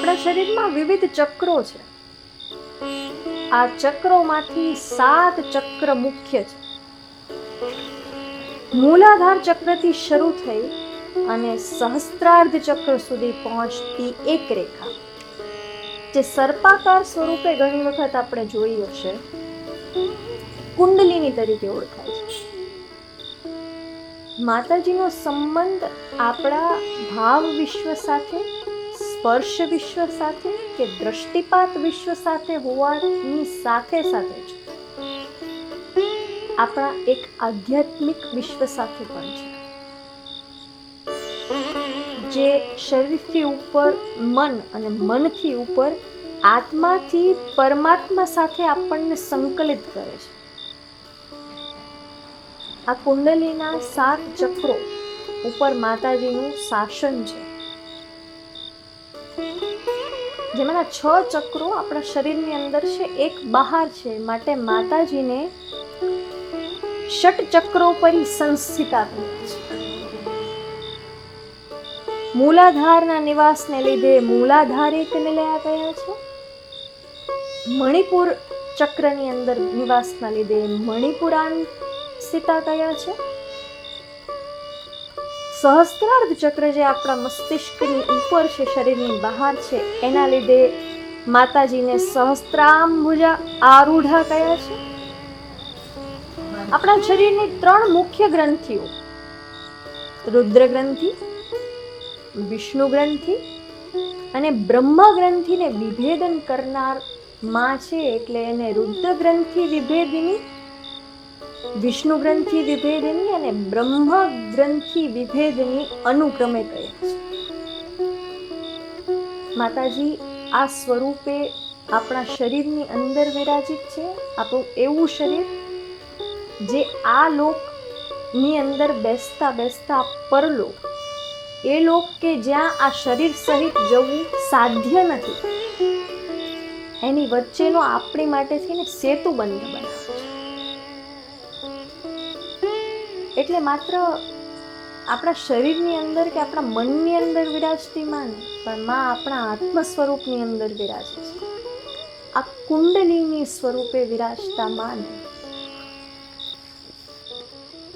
આપણા શરીરમાં વિવિધ ચક્રો છે. આ ચક્રોમાંથી સાત ચક્ર મુખ્ય છે. મૂલાધાર ચક્રથી શરૂ થઈ અને સહસ્ત્રાર્ધ ચક્ર સુધી પહોંચતી એક રેખા. જે સર્પાકાર સ્વરૂપે ઘણી વખત આપણે જોઈ હશે. કુંડલીની તરીકે ઓળખાય છે. માતાજીનો સંબંધ આપણા ભાવ વિશ્વ સાથે સ્પર્શ વિશ્વ સાથે કે દ્રષ્ટિપાત વિશ્વ સાથે હોવાની સાથે સાથે જ. આપણા એક આધ્યાત્મિક વિશ્વ સાથે પણ છે. જે શરીરથી ઉપર, મન અને મનથી ઉપર, આત્માથી પરમાત્મા સાથે આપણને સંકલિત કરે છે. આ કુંડલીના સાત ચક્રો ઉપર માતાજીનું શાસન છે. જેમાંના છ ચક્રો આપણા શરીરની અંદર છે, એક બહાર છે. માટે માતાજીને ષટ ચક્રો પર સંસ્થિતા છે. મૂલાધારના નિવાસને લીધે મૂલાધાર એક નિલયા ગયા છે. મણિપુર ચક્રની અંદર નિવાસના લીધે મણિપુરાન સ્થિતા કયા છે. સહસ્ત્રાર્ધ ચક્ર જે આપણા મસ્તિષ્કની ઉપર છે, શરીરની બહાર છે. એના લીધે માતાજીને સહસ્ત્રાંબુજા આરૂઢા કયા છે? આપણા શરીરની ત્રણ મુખ્ય ગ્રંથિઓ. રુદ્ર ગ્રંથિ, વિષ્ણુ ગ્રંથિ અને બ્રહ્મ ગ્રંથિને વિભેદન કરનારમાં છે એટલે એને રુદ્ર ગ્રંથિ વિભેદિની વિષ્ણુ ગ્રંથિ વિભેદની અને બ્રહ્મ ગ્રંથિ વિભેદની અનુક્રમે કહે છે. માતાજી, આ સ્વરૂપે આપણા શરીરની અંદર વિરાજિત છે આપણું એવું શરીર જે આ લોકની અંદર બેસતા બેસતા પરલોક, એ લોક કે જ્યાં આ શરીર સહિત જવું સાધ્ય નથી. એની વચ્ચેનો આપણી માટે થઈને સેતુ બંધ બનાવે છે. એટલે માત્ર આપણા શરીરની અંદર કે આપણા મનની અંદર વિરાજતી માં પણ માં આપણા આત્મ સ્વરૂપની અંદર વિરાજે છે. આ કુંડલીની સ્વરૂપે વિરાજતા માને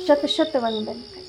શત શત વંદન.